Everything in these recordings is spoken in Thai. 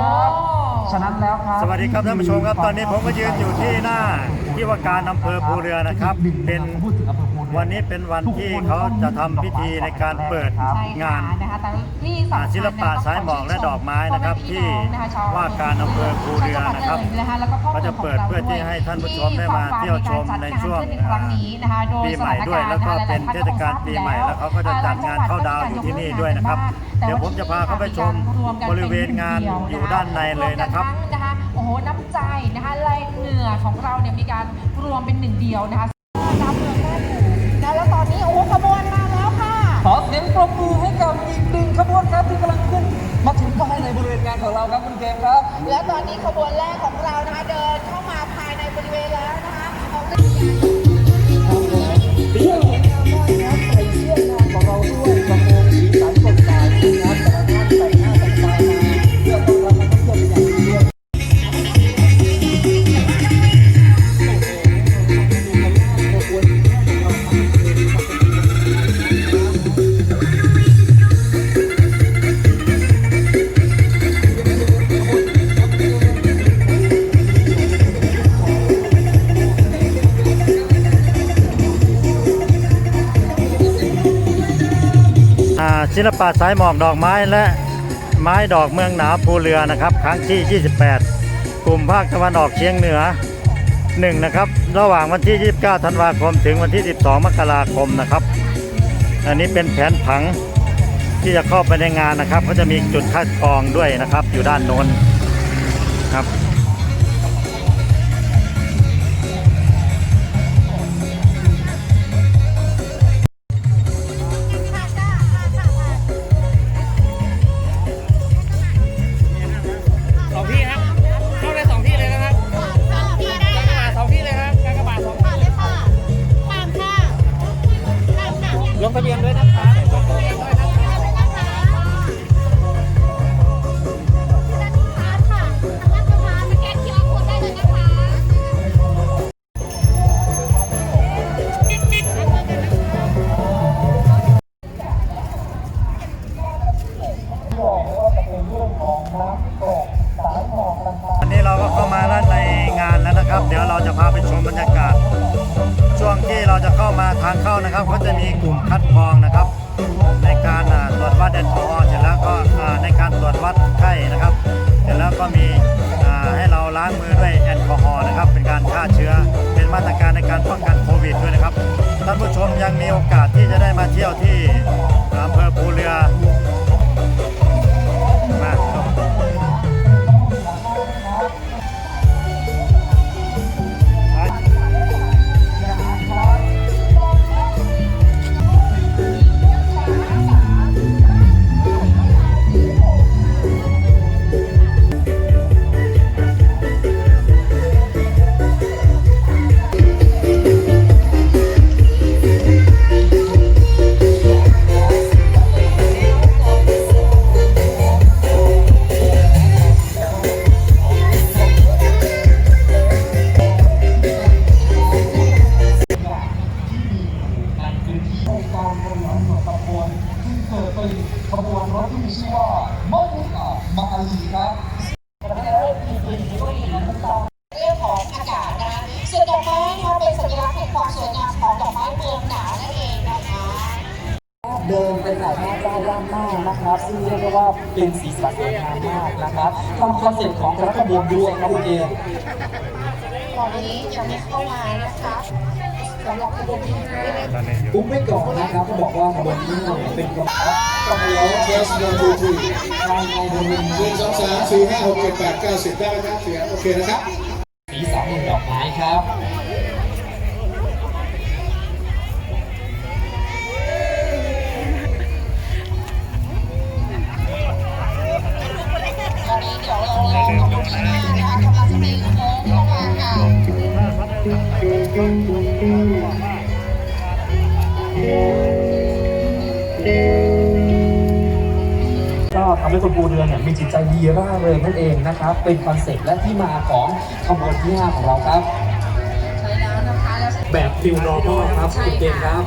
ครับฉะนั้นแล้วครับ สวัสดีครับท่านผู้ชมครับตอนนี้ผมก็ยืนอยู่ที่หน้าที่ว่าการอำเภอภูเรือนะครับ เป็น วันนี้เป็นวันที่เขาจะทำพิธีในการเปิดใช่งานค่ะนะคะแต่ที่สำคัญอ่าศิลปะสายหมอกและดอกไม้นะครับที่ว่าการอำเภอภูเรือนะครับก็จะเปิดเพื่อที่ให้ท่านผู้ชมได้มาเที่ยวชมในช่วงครั้งนี้นะคะโดยปีใหม่ด้วยแล้วก็เป็นเทศกาลปีใหม่แล้วเขาก็จะจัดงานเข้าดาวน์อยู่ที่นี่ด้วยนะครับเดี๋ยวผมจะพาเขาไปชมบริเวณงานอยู่ด้านในเลยนะครับวมกัทั้งนะคะโอ้โหน้ำใจนะคะแรงเหงื่อของเราเนี่ยมีการรวมเป็นหนึ่งเดียวนะคะ สียงปรบมือให้กับอีกหนึ่งขบวนครับที่กำลังขึ้น มาถึงภายในบริเวณงานของเราครับคุณเกมครับ และตอนนี้ขบวนแรกของเรานะคะเดินเข้ามาภายในบริเวณแล้วนะคะ ศิลปะสายหมอกดอกไม้และไม้ดอกเมืองหนาวภูเรือนะครับ ครั้งที่ 28 กลุ่มภาคตะวันออกเฉียงเหนือ1นะครับ ระหว่างวันที่ 29 ธันวาคม ถึงวันที่ 12 มกราคมนะครับ อันนี้เป็นแผนผังที่จะเข้าไปในงานนะครับ ก็จะมีจุดคัดกรองด้วยนะครับ อยู่ด้านโน้นครับายภาพได้ด้านหน้านะครับ ซึ่งเรียกได้ว่าเป็นสีสันสวยงามมากนะครับตามคอนเซ็ปต์ของแต่ละขบวนด้วยครับคุณเกมตอนนี้ยังไม่เข้ามานะคะสำหรับขบวนที่ห้าอุ้มไม่ก่อนนะครับเขาบอกว่าขบวนนี้เป็นขบวนต้องเลี้ยวเทสเดินดูทีภายในบริเวณหนึ่งสองสามสี่ห้าหกเจ็ดแปดเก้าสิบได้ไหมครับเสียงโอเคนะครับสีสันแห่งดอกไม้ครับ กำลังจะมีโค้งเข้ามาค่ะก็ทำให้คนภูเรือเนี่ยมีจิตใจดีร่าเริงนั่นเองนะครับ เป็นคอนเซ็ปต์และที่มาของขบวนที่5ของเราครับใช่แล้วนะคะแล้วแบบ New Normal ครับใช่คุณเกมคค่ะรับ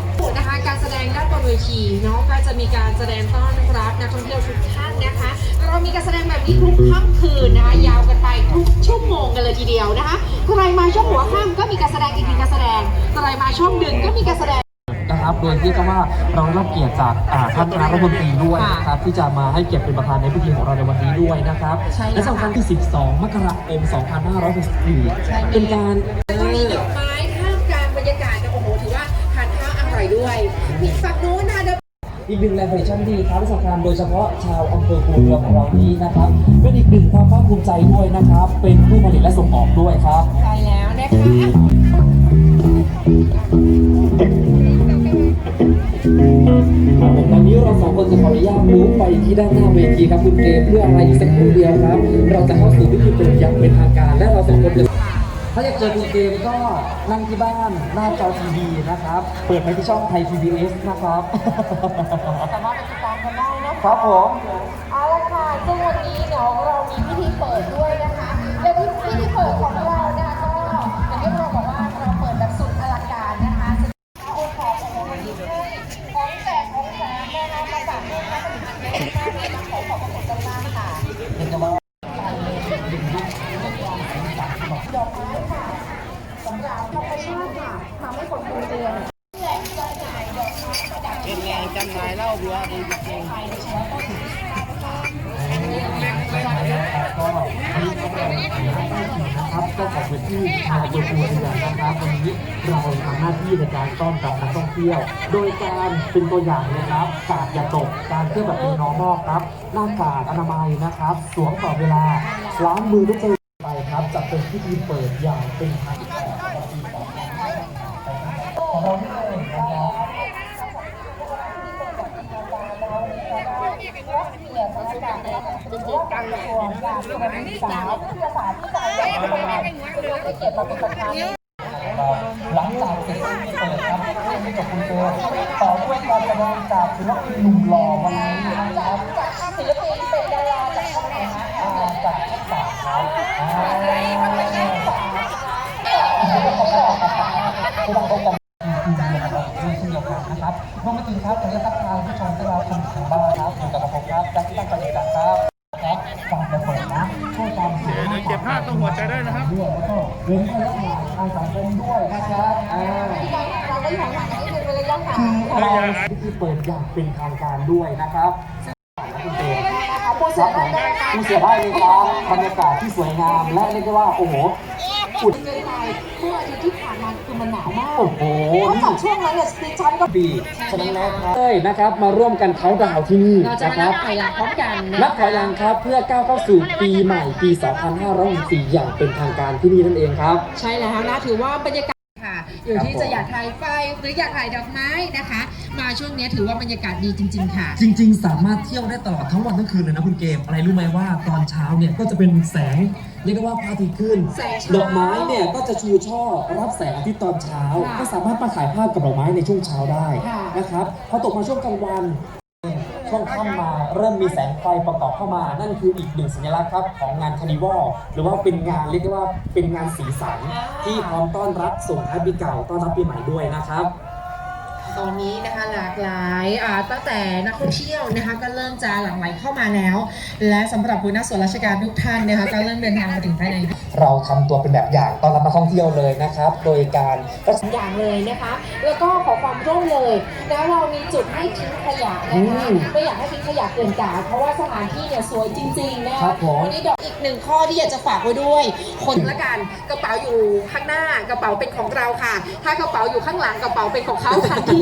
เวทีเนาะก็จะมีการแสดงต้อนรับนักท่องเที่ยวทุกท่านนะคะ เรามีการแสดงแบบนี้ทุกค่ำคืนนะคะยาวกันไปทุกชั่วโมงกันเลยทีเดียวนะคะใครมาช่วงหัวค่ำก็มีการแสดงอีกหนึ่งการแสดงใครมาช่วงดึกก็มีการแสดงนะครับโดยที่ก็ว่าเราได้รับเกียรติจากอ่าท่านคณะรัฐมนตรีด้วยค่ะนะครับที่จะมาให้เกียรติเป็นประธานในพิธีของเราในวันนี้ด้วยนะครับใช่แล้วและสำคัญที่ 12 มกราคม 2564เป็นการ ด้วยมีฝั่งนู้นนะอีกหนึ่งแรงผลิตชั้นดีครับที่สำคัญโดยเฉพาะชาวอำเภอภูเรือของเรานี้นะครับเป็นอีกหนึ่งความภาคภูมิใจด้วยนะครับ เป็นผู้ผลิตและส่งออกด้วยครับใช่แล้วนะคะตอนนี้เราสองคนจะขออนุญาตมูฟไปที่ด้านหน้าเวทีครับคุณเกมเพื่ออะไรอีกสักครู่เดียวครับ เราจะเข้าสู่พิธีเปิดอย่างเป็นทางการและเราสองคนจะ ถ้าอยากเจอคุณเกมก็นั่งที่บ้านหน้าจอทีวีนะครับ เปิดไปที่ช่องไทย PBS นะครับ สามารถไปติดตามกันได้นะคะครับผม เอาละค่ะซึ่งวันนี้เดี๋ยวเรามีพิธีเปิดด้วยนะคะและพิธีเปิดของเรานะคะก็อย่างที่เราบอกว่าเราเปิดแบบสุดอลังการนะคะโอ้โหของวันนี้ให้ของแจกของแถมนะคะมาจากผู้ค้าผลิตภัณฑ์เยอะมากเลยนะขอขอบพระคุณมากๆค่ะเป็นจะว่าดอกไม้ค่ะสำหรับธรรมชาติค่ะทำให้คนดูเรือนแหล่งจำหน่ายดอกไม้ประดับ เป็นแรงจำนายเล้าเบียร์ดีจริงโดยเฉพาะต้นสีนะคะก็มีนะครับเจ้าของพื้นที่ชาวอำเภอภูเรือนะครับวันนี้เราทำหน้าที่ในการต้อนรับนักท่องเที่ยว โดยการเป็นตัวอย่างเลยครับกาดอย่าตกการเที่ยวแบบเป็นนอร์มอลครับหน้ากากอนามัยนะครับ สวมต่อเวลาล้างมือด้วยเจลไปครับจะเป็นพิธีเปิดอย่างเป็นทางเราที่เลยนะครับ หลังจากเสร็จสิ้นเปิดครับเรื่องนี้กับคุณเจต่อด้วยการแสดงจากศิลปินหนุ่มหล่อวันนี้นะครับศิลปินเป็นดาราจากช่องไหนคะอ่าจากช่องสามครับอ่าผู้ต้องพบกันจริงๆนะครับเช่นเดียวกันนะครับรวมไปถึงครับขออนุญาตทักทายผู้ชมที่เราชมทางบ้านครับอยู่กับผมครับจากที่ตั้งประเด็นครับ ด้วยนะครับด้วยแล้วก็เว้นระยะห่างทางสังคมด้วยนะครับอ่าเราก็อยู่ห่างๆนิดนึงเป็นระยะห่างเราพิธีเปิดอย่างเป็นทางการด้วยนะครับผู้เสียได้ผู้เสียได้เลยครับบรรยากาศที่สวยงามและเรียกได้ว่าโอ้โห อุดเกินไปเมื่ออาทิตย์ที่ผ่านมาคือมันหนาวมากโอ้โหนอกนี่จากช่วงนั้นเนี่ยดิฉันก็ดีฉะนั้นนะครับเอ้ยนะครับ มาร่วมกันเขาน์ดาวน์ที่นี่เราจะนะคนัรับบถอยหลังพร้อมกันนะนับถอยหลังครับเพื่อก้าวเข้าสู่ปีใหม่ปี 2564อย่างเป็นทางการที่นี่นั่นเองครับ ใช่แล้วนะถือว่าบรรยากาศค่ะ อยู่ที่ครับผมจะอยากถ่ายไฟหรืออยากถ่ายดอกไม้นะคะ มาช่วงนี้ถือว่าบรรยากาศดีจริง ๆ ค่ะ จริง ๆ สามารถเที่ยวได้ตลอดทั้งวันทั้งคืนเลยนะคุณเกมอะไรรู้ไหมว่าตอนเช้าเนี่ยก็จะเป็นแสงเรียกได้ว่าพระอาทิตย์ขึ้นแสงเช้าดอกไม้เนี่ยก็จะชูช่อรับแสงอาทิตย์ตอนเช้า ค่ะก็สามารถมาถ่ายภาพกับดอกไม้ในช่วงเช้าได้ค่ะ นะครับพอตกมาช่วงกลางวัน ช่องข้ามาเริ่มมีแสงไฟประกอบเข้ามา นั่นคืออีกหนึ่งสัญลักษณ์ครับของงานคานิวัลหรือว่าเป็นงานเรียกได้ว่าเป็นงานสีสันที่พร้อมต้อนรับส่งท้ายปีเก่าต้อนรับปีใหม่ด้วยนะครับ ตอนนี้นะคะหลากหลายอ่าตั้งแต่นักท่องเที่ยวนะคะก็เริ่มจะหลั่งไหลเข้ามาแล้ว และสำหรับหัวหน้าส่วนราชการทุกท่านนะคะก็เริ่มเดินทางมาถึงภายในเราทำตัวเป็นแบบอย่างต้อนรับนักท่องเที่ยวเลยนะครับ โดยการรักษาอย่างเลยนะคะ แล้วก็ขอความร่วมเลยนะเรามีจุดให้ทิ้งขยะนะคะอืมไม่อยากให้ทิ้งขยะเกินกาดเพราะว่าสถานที่เนี่ยสวยจริงๆนะครัคะบผมวันนี้ดอกอีกหนึ่งข้อที่อยากจะฝากไว้ด้วย คนละกันกระเป๋าอยู่ข้างหน้ากระเป๋าเป็นของเราค่ะ ถ้ากระเป๋าอยู่ข้างหลังกระเป๋าเป็นของเขาทันที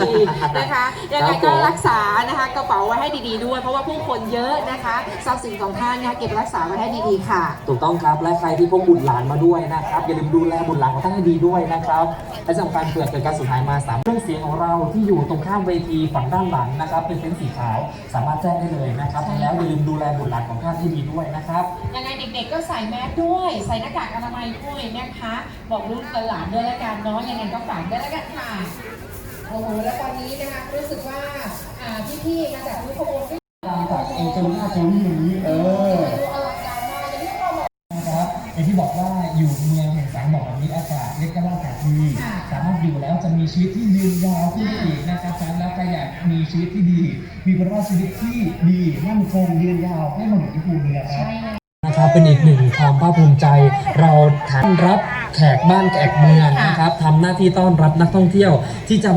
นะคะยังไงก็รักษานะคะกระเป๋าไว้ให้ดีๆด้วย เพราะว่าผู้คนเยอะนะคะทรัพย์สินของท่านนะคะเก็บรักษาไว้ให้ดีๆค่ะ ถูกต้องครับและใครที่พกบุตรหลานมาด้วยนะครับอย่าลืมดูแลบุตรหลานของท่านให้ดีด้วยนะครับและสำคัญเผื่อเกิดการสูญหายมาสามเครื่องเสียงของเราที่อยู่ตรงข้ามเวทีฝั่งด้านหลังนะครับเป็นเต็นท์สีขาว สามารถแจ้งได้เลยนะครับแล้วอย่าลืมดูแลบุตรหลานของท่านให้ดีด้วยนะครับยังไงเด็กๆก็ใส่แมสด้วย ใส่หน้ากากอนามัยด้วยนะคะ บอกลูกกับหลานด้วยละกันเนาะยังไงก็ฝากด้วยละกันค่ะโอ้โหแล้วตอนนี้นะคะรู้สึกว่าอ่าพี่ๆมาจากทุกขบวนที่จากเอเจนต์หน้าเจนต์อย่างนี้เออดูอลังการมากอย่างที่เราบอกนะครับอย่างที่บอกว่าอยู่เมืองแห่งแสงหมอกแบบนี้อากาศเรียกได้ว่าอากาศดีค่ะสามารถอยู่แล้วจะมีชีวิตที่ยืนยาวขึ้นไปอีกนะครับฉะนั้นแล้วใครอยากมีชีวิตที่ดี มีคุณภาพชีวิตที่ดีมั่นคงยืนยาวให้มาอยู่ที่ภูเรือครับนะครับ เป็นอีกหนึ่งความภาคภูมิใจ เราต้อนรับแขกบ้านแขกเมืองนะครับทำหน้าที่ต้อนรับนักท่องเที่ยวที่จะ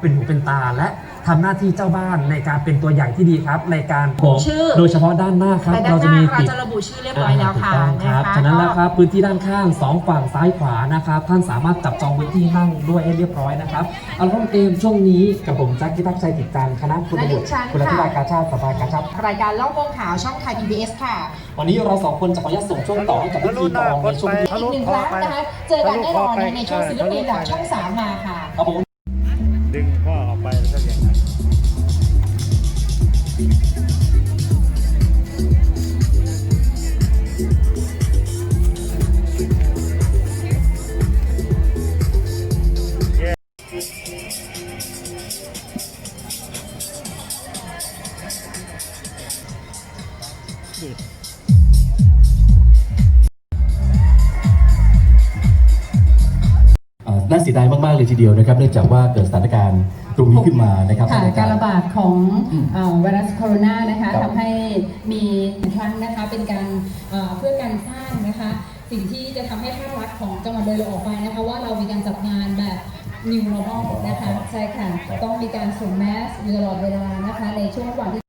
เป็นหูเป็นตาและ ทำหน้าที่เจ้าบ้านในการเป็นตัวอย่างที่ดีครับ ในการบอกชื่อ โดยเฉพาะด้านหน้าครับแต่ด้านเราหจะน้ามีเราติด จะระบุชื่อเรียบร้อยแล้วค่ะถูกต้องครับนะคะฉะนั้นแล้วครับพื้นที่ด้านข้างสองฝั่งซ้ายขวานะครับ ท่านสามารถจับจองพื้นที่นั่งด้วยให้เรียบร้อยนะครับเอาละครับเกมช่วงนี้กับผมแจ็คที่ทักษ์ชัยติดการคณะคุณและดิบุตรฉันคุณรัฐค่ะบาลกาชาติสภากาชาติรายการเล่าโมงข่าวช่องไทย PBS ค่ะ วันนี้เราสองคนจะขออนุญาตส่งช่วงต่อให้กับพิธีกรในช่วงที่อีกหนึ่งครั้งนะคะ เจอกันแน่นอนนะในช่วงศิลปินจากช่องสามมาค่ะ ครับผม ดายมาก ๆ เลยทีเดียวนะครับเนื่องจากว่าเกิดสถานการณ์ตรงนี้ขึ้นมานะครับค่ะในการระบาดของอืมเอ่อไวรัสโคโรนานะคะครับทำให้มีครั้งนะคะเป็นการเอ่อเพื่อการสร้างนะคะสิ่งที่จะทำให้ภาพลักษณ์ของจังหวัดเลยเราออกไปนะคะว่าเรามีการจัดงานแบบ new normal นะคะใช่ค่ะ ต้องมีการสวมแมสอยู่ตลอดเวลานะคะในช่วงวันที่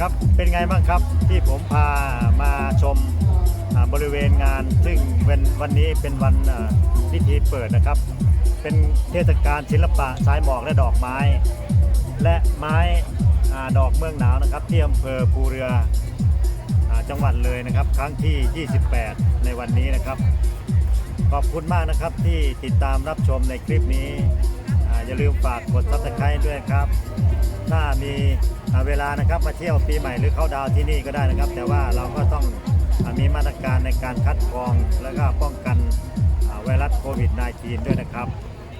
ครับเป็นไงบ้างครับที่ผมพามาชมอ่า บริเวณงานซึ่งเป็นวันนี้เป็นวันพิธีเปิดนะครับ เป็นเทศกาลศิลปะสายหมอกและดอกไม้ และไม้อดอกเมืองหนาวนะครับที่อำเภอภูเรืออจังหวัดเลยนะครับ ครั้งที่ 28 ในวันนี้นะครับ ขอบคุณมากนะครับที่ติดตามรับชมในคลิปนี้ออย่าลืมฝากกด subscribe ด้วยครับ ถ้ามีเวลานะครับมาเที่ยวปีใหม่หรือเข้าดาวที่นี่ก็ได้นะครับ แต่ว่าเราก็ต้อง มีมาตรการในการคัดกรองแล้วก็ป้องกันอ่าไวรัสโควิด -19 ด้วยนะครับ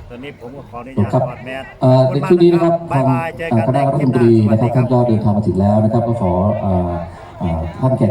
ตอนนี้ผมก็ขออนุญาตครับถอดแมสเอ่อขอบในณช่วงนี้นะครับบ๊าทายงบายเจออ่ากันคในณะรัคฐลิปมนหตน้ารีสวัสนะคดีรับครัท่านบก็เดินทางมาถึงแล้วนะครับก็ขออ่าอ่าท่านแขก